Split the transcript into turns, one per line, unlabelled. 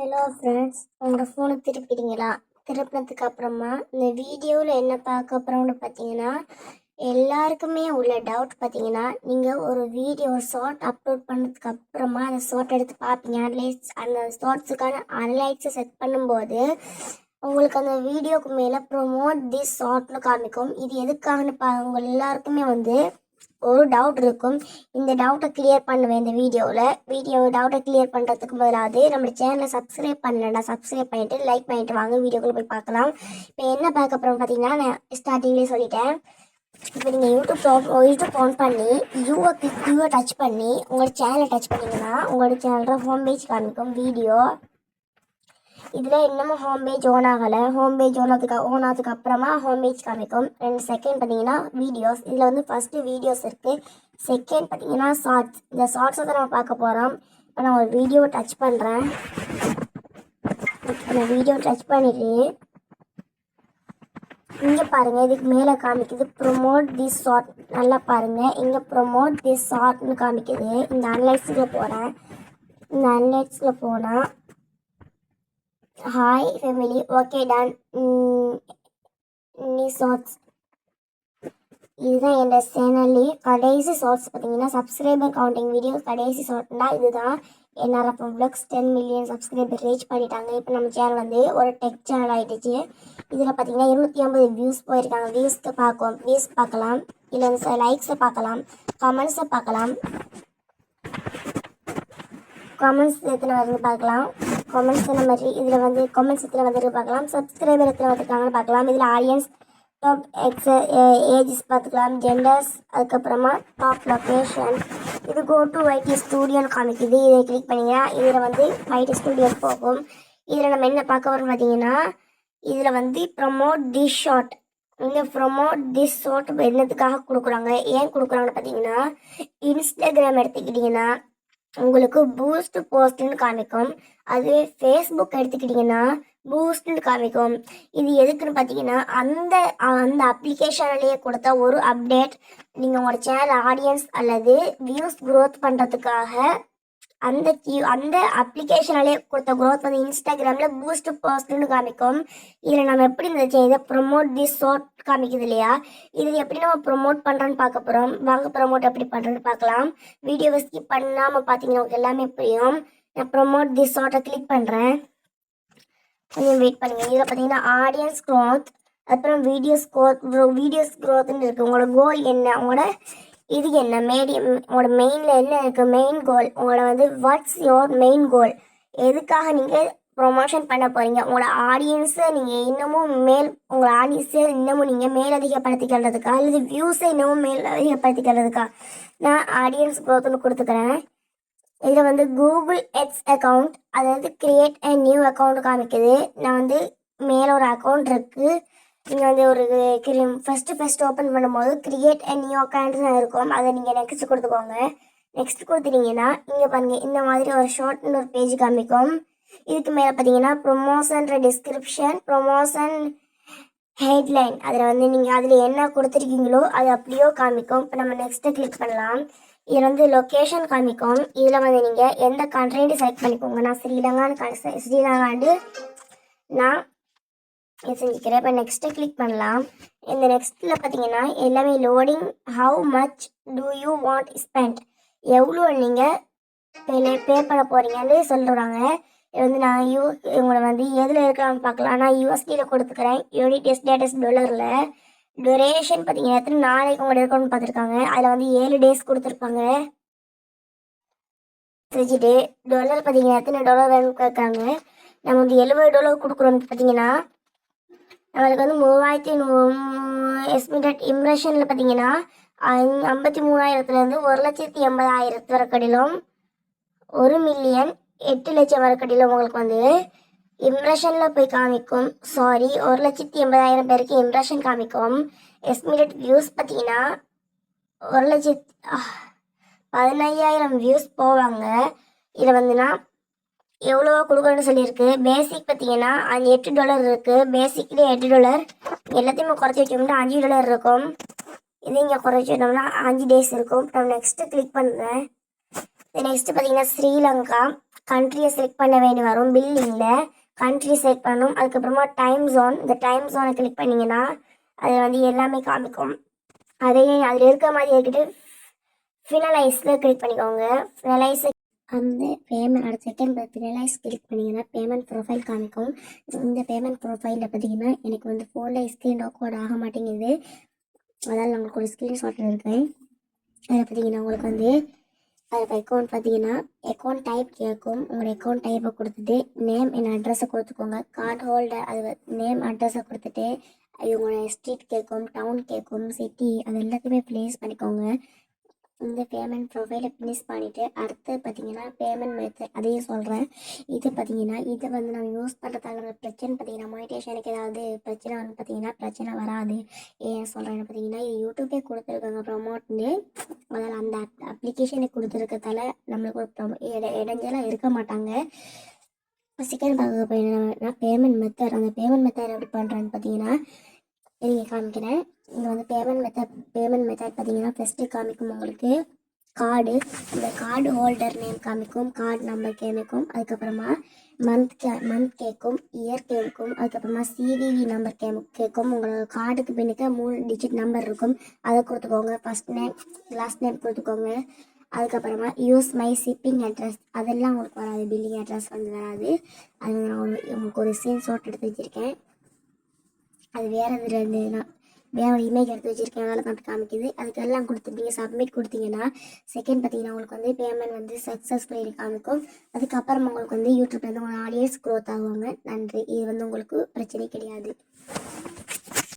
Hello friends உங்களோட ஃபோனை திருப்பிட்டீங்களா திருப்பினதுக்கு அப்புறமா இந்த வீடியோவில் என்ன பார்க்க அப்புறம்னு பார்த்தீங்கன்னா எல்லாருக்குமே உள்ள டவுட் பார்த்தீங்கன்னா நீங்கள் ஒரு வீடியோ ஷார்ட் அப்லோட் பண்ணதுக்கு அப்புறமா அந்த ஷார்ட் எடுத்து பார்ப்பீங்க. அனலைஸ் அந்த ஷார்ட்ஸுக்கான அனலைட்ஸை செட் பண்ணும்போது உங்களுக்கு அந்த வீடியோக்கு மேலே ப்ரொமோட் திஸ் ஷார்ட்னு காமிக்கும். இது எதுக்காகன்னு பா உங்கள் எல்லாருக்குமே வந்து ஒரு டவுட் இருக்கும். இந்த டவுட்டை கிளியர் பண்ணுவேன் இந்த வீடியோவில் வீடியோ டவுட்டை கிளியர் பண்ணுறதுக்கு பதிலாவது நம்ம சேனலை சப்ஸ்கிரைப் பண்ணலன்னா சப்ஸ்கிரைப் பண்ணிவிட்டு லைக் பண்ணிட்டு வாங்க. வீடியோக்குள்ளே போய் பார்க்கலாம். இப்போ என்ன பார்க்க போகிறோம் பார்த்தீங்கன்னா நான் ஸ்டார்டிங்லேயே சொல்லிட்டேன். இப்போ நீங்கள் யூடியூப் ஆப் யூடியூப் ஆன் பண்ணி யூவை யூவை டச் பண்ணி உங்களோட சேனலை டச் பண்ணிங்கன்னா உங்களோட சேனலோட ஹோம் பேஜ் காமிக்கும் வீடியோ இதில் இன்னமும் ஹோம் பேஜ் ஓன் ஆகலை. ஹோம் பேஜ் ஓன் ஆனதுக்கு ஓன் ஆனதுக்கு அப்புறமா ஹோம் பேஜ் காமிக்கும். ரெண்டு செகண்ட் பார்த்தீங்கன்னா வீடியோஸ் இதில் வந்து ஃபஸ்ட்டு வீடியோஸ் இருக்குது செகண்ட் பார்த்தீங்கன்னா ஷார்ட்ஸ் இந்த ஷார்ட்ஸை தான் நம்ம பார்க்க போகிறோம் இப்போ நான் ஒரு வீடியோ டச் பண்ணுறேன் நான் வீடியோ டச் பண்ணிட்டு இங்கே பாருங்கள் இதுக்கு மேலே காமிக்குது ப்ரொமோட் திஸ் ஷார்ட் நல்லா பாருங்கள் இங்கே ப்ரொமோட் திஸ் ஷார்ட்னு காமிக்குது. இந்த அன்லைட்ஸில் போகிறேன் இந்த அன்லைட்ஸில் போனால் ஹாய் ஃபேமிலி ஓகே டான் நீ ஷார்ட்ஸ் இதுதான் என்னோட சேனல்லே கடைசி ஷார்ட்ஸ் பார்த்தீங்கன்னா சப்ஸ்கிரைபர் கவுண்டிங் வீடியோ கடைசி ஷார்ட்னா இதுதான். என்ஆர்எஃப் ப்ளக்ஸ் டென் மில்லியன் சப்ஸ்கிரைபர் ரீச் பண்ணிட்டாங்க. இப்போ நம்ம சேனல் வந்து ஒரு டெக் சேனல் ஆகிடுச்சு இதில் பார்த்தீங்கன்னா இருநூத்தி ஐம்பது வியூஸ் போயிருக்காங்க. வியூஸ்க்கு பார்க்கும். வியூஸ் பார்க்கலாம். இல்லை வந்து லைக்ஸை பார்க்கலாம். கமெண்ட்ஸை பார்க்கலாம். கமெண்ட்ஸ் எத்தனை வருது பார்க்கலாம். கமெண்ட்ஸ் என்ன மாதிரி இதில் வந்து கமெண்ட்ஸ் எத்தனை வந்துட்டு பார்க்கலாம். சப்ஸ்கிரைபர் எத்தனை வந்துருக்காங்கன்னு பார்க்கலாம். இதில் ஆடியன்ஸ் டாப் எக்ஸ ஏஜஸ் பார்த்துக்கலாம். ஜெண்டர்ஸ் அதுக்கப்புறமா டாப் லொக்கேஷன் இது கோ டு வைடி ஸ்டூடியோன்னு காமிக்குது. இதை கிளிக் பண்ணிங்கன்னா இதில் வந்து வைடி ஸ்டூடியோ போகும். இதில் நம்ம என்ன பார்க்க வரோம் பார்த்தீங்கன்னா இதில் வந்து ப்ரமோட் திஸ் ஷார்ட் இந்த ப்ரொமோட் திஸ் ஷார்ட் என்னத்துக்காக கொடுக்குறாங்க? ஏன் கொடுக்குறாங்கன்னு பார்த்தீங்கன்னா இன்ஸ்டாகிராம் எடுத்துக்கிட்டிங்கன்னா உங்களுக்கு பூஸ்ட் போஸ்ட்னு காமிக்கும். அதுவே ஃபேஸ்புக் எடுத்துக்கிட்டிங்கன்னா பூஸ்ட்னு காமிக்கும். இது எதுக்குன்னு பார்த்தீங்கன்னா அந்த அந்த அப்ளிகேஷன்லேயே கொடுத்த ஒரு அப்டேட் நீங்கள் உங்களோட சேனல் ஆடியன்ஸ் அல்லது வியூஸ் க்ரோத் பண்ணுறதுக்காக அந்த கியூ அந்த அப்ளிகேஷனாலே கொடுத்த க்ரோத் வந்து இன்ஸ்டாகிராமில் பூஸ்ட் போஸ்ட்னு காமிக்கும். இதில் நம்ம எப்படி இந்த இதை ப்ரொமோட் தி ஷார்ட் காமிக்குது இல்லையா? இது எப்படி நம்ம ப்ரொமோட் பண்ணுறோன்னு பார்க்க போகிறோம் வாங்க ப்ரொமோட் எப்படி பண்ணுறோன்னு பார்க்கலாம். வீடியோவை ஸ்கிப் பண்ணாமல் பார்த்தீங்கன்னா உங்களுக்கு எல்லாமே புரியும். நான் ப்ரொமோட் தி ஷார்ட்டை கிளிக் பண்ணுறேன் கொஞ்சம் வெயிட் பண்ணுங்க. இதில் பார்த்தீங்கன்னா ஆடியன்ஸ் க்ரோத் அப்புறம் வீடியோஸ் க்ரோத் வீடியோஸ் க்ரோத்னு இருக்குது உங்களோட கோல் என்ன? உங்களோட இது என்ன மேடியம் உங்களோட மெயினில் என்ன இருக்குது மெயின் கோல் உங்களோட வந்து வாட்ஸ் யோர் மெயின் கோல் எதுக்காக நீங்கள் ப்ரொமோஷன் பண்ண போகிறீங்க உங்களோட ஆடியன்ஸை நீங்கள் இன்னமும் மேல் உங்களோட ஆடியன்ஸை இன்னமும் நீங்கள் மேலதிகப்படுத்திக்கிறதுக்கா? அல்லது வியூஸை இன்னமும் மேல் அதிகப்படுத்திக்கிறதுக்கா நான் ஆடியன்ஸ் க்ரோத்னு கொடுத்துக்கிறேன். இதில் வந்து கூகுள் எட்ஸ் அக்கௌண்ட் அதாவது கிரியேட் அ நியூ அக்கௌண்ட் காமிக்குது. நான் வந்து மேலே ஒரு அக்கௌண்ட் இருக்குது நீங்கள் வந்து ஒரு கிரீம் ஃபஸ்ட்டு ஃபஸ்ட்டு ஓப்பன் பண்ணும்போது கிரியேட் அ நியூ அக்கௌண்ட் தான் இருக்கும். அதை நீங்கள் நெக்ஸ்ட் கொடுத்துக்கோங்க. நெக்ஸ்ட் கொடுத்துட்டீங்கன்னா இங்கே பாருங்கள் இந்த மாதிரி ஒரு ஷார்ட்னு ஒரு பேஜ் காமிக்கும். இதுக்கு மேலே பார்த்தீங்கன்னா ப்ரொமோஷன்ற டிஸ்கிரிப்ஷன் ப்ரொமோஷன் ஹெட்லைன் அதில் வந்து நீங்கள் அதில் என்ன கொடுத்துருக்கீங்களோ அது அப்படியோ காமிக்கும். இப்போ நம்ம நெக்ஸ்ட்டு கிளிக் பண்ணலாம். இதில் வந்து லொக்கேஷன் காமிக்கும். இதில் வந்து நீங்கள் எந்த கண்ட்ரின்னு செலக்ட் பண்ணிக்கோங்க. நான் ஸ்ரீலங்கான்னு கா- ஸ்ரீலங்காண்டு நான் செஞ்சுக்கிறேன். இப்போ நெக்ஸ்ட்டு கிளிக் பண்ணலாம். இந்த நெக்ஸ்ட்டில் பார்த்தீங்கன்னா எல்லாமே loading how much do you want spend எவ்வளோ நீங்கள் பே பே பண்ண போகிறீங்கன்னு சொல்லுறாங்க இது வந்து நான் யூ உங்களை வந்து எதில் இருக்கலாம்னு பார்க்கலாம். நான் யூஎஸ்டியில் கொடுத்துக்கிறேன். யூனிட் ஸ்டேட்டஸ் டொலரில் டொரேஷன் பார்த்தீங்கன்னா எத்தனை நாளைக்கு உங்களை இருக்கணும்னு பார்த்துருக்காங்க. அதில் வந்து ஏழு டேஸ் கொடுத்துருப்பாங்க. வச்சுட்டு டாலர் பார்த்தீங்கன்னா எத்தனை டாலர் வேணும்னு கேட்குறாங்க. நம்ம வந்து எழுபது டாலர் கொடுக்குறோம் பார்த்தீங்கன்னா நம்மளுக்கு வந்து மூவாயிரத்தி எஸ்மிடட் இம்ப்ரெஷனில் பார்த்தீங்கன்னா ஐம்பத்தி மூணாயிரத்துலேருந்து ஒரு லட்சத்தி எண்பதாயிரத்து வரைக்கடிலும் ஒரு மில்லியன் எட்டு லட்சம் வரைக்கடிலும் உங்களுக்கு வந்து இம்ப்ரெஷனில் போய் காமிக்கும். சாரி ஒரு லட்சத்தி எண்பதாயிரம் பேருக்கு இம்ப்ரெஷன் காமிக்கும். எஸ்டிமேட்டட் வியூஸ் பார்த்தீங்கன்னா ஒரு லட்சத்தி பதினையாயிரம் வியூஸ் போவாங்க. இதில் வந்துன்னா எவ்வளோ கொடுக்கணும்னு சொல்லியிருக்கு. பேசிக் பார்த்தீங்கன்னா அஞ்சு எட்டு டாலர் இருக்குது பேசிக்லேயே எட்டு டாலர் எல்லாத்தையுமே குறைச்சி வச்சோம்னா அஞ்சு டாலர் இருக்கும். இது இங்கே குறைச்சி வச்சோம்னா அஞ்சு டேஸ் இருக்கும். இப்போ நெக்ஸ்ட்டு கிளிக் பண்ணுறேன் நெக்ஸ்ட்டு பார்த்தீங்கன்னா ஸ்ரீலங்கா. கண்ட்ரியை செலக்ட் பண்ண வேண்டி வரும். பில்லிங்கில் கண்ட்ரி செலக்ட் பண்ணணும். அதுக்கப்புறமா டைம் ஜோன் இந்த டைம் ஜோனை கிளிக் பண்ணிங்கன்னா அது வந்து எல்லாமே காமிக்கும். அதையே அதில் இருக்கிற மாதிரி இருக்கிட்டு ஃபினலைஸில் கிளிக் பண்ணிக்கோங்க. ஃபினலைஸை அந்த பேமெண்ட் அடுத்த டைம் ஃபினலைஸ் கிளிக் பண்ணிங்கன்னா பேமெண்ட் ப்ரொஃபைல் காமிக்கும். இந்த பேமெண்ட் ப்ரொஃபைலில் பார்த்தீங்கன்னா எனக்கு வந்து ஃபோனில் ஸ்க்ரீன் ரெக்கார்ட் ஆக மாட்டேங்குது. அதனால் நான் உங்களுக்கு ஒரு ஸ்க்ரீன்ஷாட்டில் இருக்கேன். அதில் பார்த்தீங்கன்னா உங்களுக்கு வந்து அதில் அக்கௌண்ட் பார்த்தீங்கன்னா அக்கௌண்ட் டைப் கேட்கும் உங்களோட அக்கௌண்ட் டைப்பை கொடுத்துட்டு நேம் என் அட்ரஸை கொடுத்துக்கோங்க. கார்டு ஹோல்டர் அது நேம் அட்ரஸை கொடுத்துட்டு இவங்களோட ஸ்ட்ரீட் கேட்கும் டவுன் கேட்கும் சிட்டி அது எல்லாத்தையுமே ப்ளேஸ் பண்ணிக்கோங்க. இந்த பேமெண்ட் ப்ரொஃபைலை ஃபினிஷ் பண்ணிவிட்டு அடுத்து பார்த்தீங்கன்னா பேமெண்ட் மெத்தட் அதையும் சொல்கிறேன் இது பார்த்தீங்கன்னா இதை வந்து நம்ம யூஸ் பண்ணுறதால பிரச்சனை பார்த்தீங்கன்னா மோனிடேஷனுக்கு ஏதாவது பிரச்சனை வந்து பார்த்தீங்கன்னா பிரச்சனை வராது. ஏன் சொல்கிறேன்னு பார்த்தீங்கன்னா இது யூடியூபே கொடுத்துருக்காங்க ப்ரொமோட்னு அதில் அந்த அப்ளிகேஷனை கொடுத்துருக்கதால நம்மளுக்கு ஒரு ப்ரொமோ இடைஞ்சலாக இருக்க மாட்டாங்க. சிக்கன் பார்க்க போயின்னா பேமெண்ட் மெத்தட் அந்த பேமெண்ட் மெத்தட் எப்படி பண்ணுறேன்னு பார்த்தீங்கன்னா நீங்கள் காமிக்கிறேன். இங்கே வந்து பேமெண்ட் மெத்தட் பேமெண்ட் மெத்தட் பார்த்தீங்கன்னா ஃபஸ்ட்டு காமிக்கும் உங்களுக்கு. கார்டு இந்த கார்டு ஹோல்டர் நேம் காமிக்கும் கார்டு நம்பர் கேமிக்கும் அதுக்கப்புறமா மந்த் கே மந்த் கேட்கும் இயர் கேட்கும் அதுக்கப்புறமா சிவிவி நம்பர் கே கேட்கும் உங்களோட கார்டுக்கு பின்னுக்கு மூணு டிஜிட் நம்பர் இருக்கும். அதை கொடுத்துக்கோங்க. ஃபஸ்ட் நேம் லாஸ்ட் நேம் கொடுத்துக்கோங்க. அதுக்கப்புறமா யூஸ் மை ஷிப்பிங் அட்ரஸ் அதெல்லாம் உங்களுக்கு வராது. பில்லிங் அட்ரஸ் வந்து வராது. அது நான் உங்களுக்கு உங்களுக்கு ஒரு சீன் ஷாட் எடுத்து வச்சுருக்கேன். அது வேறு இதில் இருந்ததுன்னா வேற ஒரு இமேஜ் எடுத்து வச்சிருக்கேன். அதெல்லாம் தான் காமிக்குது. அதுக்கெல்லாம் கொடுத்துட்டீங்க சப்மிட் கொடுத்தீங்கன்னா செகண்ட் பார்த்தீங்கன்னா உங்களுக்கு வந்து பேமெண்ட் வந்து சக்ஸஸ்ஃபுல் காமிக்கும். அதுக்கப்புறம் உங்களுக்கு வந்து யூடியூப்லேருந்து உங்களோட ஆடியன்ஸ் க்ரோத் ஆகுவாங்க நன்றி. இது வந்து உங்களுக்கு பிரச்சனை கிடையாது.